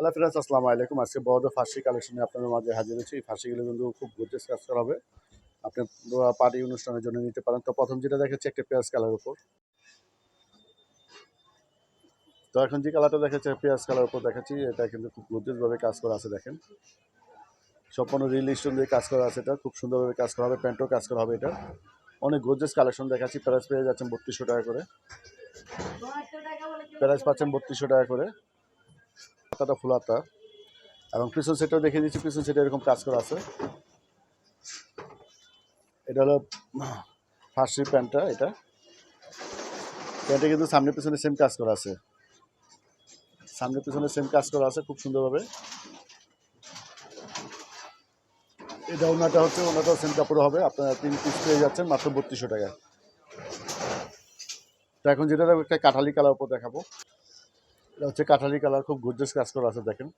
Hello friends আসসালামু আলাইকুম। আজকে বড় ফার্সি কালেকশনে আপনাদের মাঝে হাজির হয়েছি। এই ফার্সিগুলো কিন্তু খুব গর্জেস কাজ করা হবে। আপনি পার্টি অনুষ্ঠানের জন্য নিতে পারেন। তো প্রথম যেটা দেখাচ্ছি, একটা পেঁয়াজ কালার উপর। তো এখন যে কালারটা দেখাচ্ছে পেঁয়াজ কালার উপর দেখাচ্ছি, এটা কিন্তু খুব গর্জেসভাবে কাজ করা আছে, দেখেন। সম্পূর্ণ রিল স্টোন দিয়ে কাজ করা আছে এটা। খুব সুন্দরভাবে কাজ করা হবে প্যান্টও কাজ করা হবে এটা। অনেক গর্জেস কালেকশন দেখাচ্ছি। প্রাইস পেয়ে যাচ্ছেন বত্রিশশো টাকা করে। প্রাইস পাচ্ছেন বত্রিশশো টাকা করে। হাতাটা ফুল হাতা এবং পিছন সেটটাও দেখে দিচ্ছি, পিছন সেটে এরকম কাজ করা আছে। এটা হলো ফার্সি প্যান্টটা, এটা। প্যান্টে কিন্তু সামনে পিছনে সেম কাজ করা আছে। সামনে পিছনে সেম কাজ করা আছে খুব সুন্দরভাবে। এটা ওনাটা হচ্ছে, ওনাটাও সেম কাপড় হবে। আপনারা তিন পিস পেয়ে যাচ্ছেন, মাত্র বত্রিশশো টাকা তো এখন যেটা একটা কাঠালি কালার উপর দেখাবো। এটা হচ্ছে কাঠালি কালার, খুব গর্জেস কাজ করা আছে, দেখেন।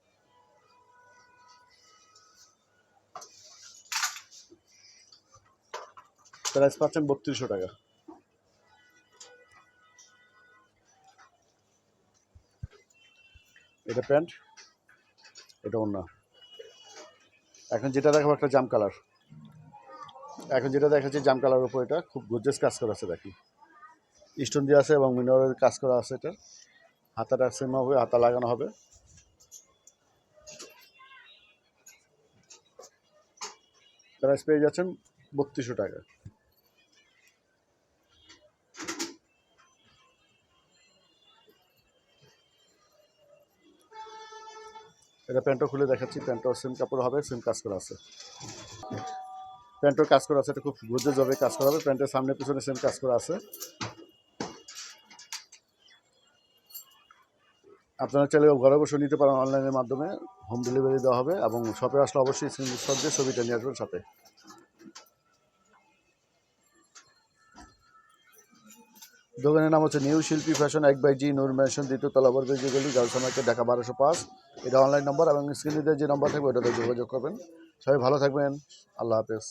প্রাইস পাচ্ছেন বত্রিশশো টাকা। এটা প্যান্ট, এটা অন্য এখন যেটা দেখাবো একটা জাম কালার। এখন যেটা দেখাচ্ছি জাম কালার উপর এটা, খুব গর্জেস কাজ করা আছে দেখি স্টোন দিয়ে আছে এবং মিনারের কাজ করা আছে এটা। হাতাটা সেম হবে, হাতা লাগানো হবে। প্রাইস পেয়ে যাচ্ছেন বত্রিশশো টাকা। এটা প্যান্টও খুলে দেখাচ্ছি, প্যান্টও সেম কাপড় হবে সেম কাজ করা আছে। প্যান্টের কাজ করা আছে, এটা খুব গর্জেস ভাবে কাজ করা হবে, প্যান্টের সামনে পিছনে সেম কাজ করা আছে। আপনারা চাইলে ঘরে বসে নিতে পারেন অনলাইনের মাধ্যমে। হোম ডেলিভারি দেওয়া হবে এবং শপে আসলে অবশ্যই স্ক্রিনশট দিয়ে ছবিটা নিয়ে আসবেন সাথে। দোকানের নাম হচ্ছে নিউ শিল্পী ফ্যাশন এক বাই জি, নূর ম্যানশন দ্বিতীয় তলা বর্গের যে গলি গার্লস মার্কেট ঢাকা বারোশো পাঁচ। এটা অনলাইন নম্বর এবং স্ক্রিনে যে নম্বর থাকবে, ওটাতে যোগাযোগ করবেন। সবাই ভালো থাকবেন। আল্লাহ হাফেজ।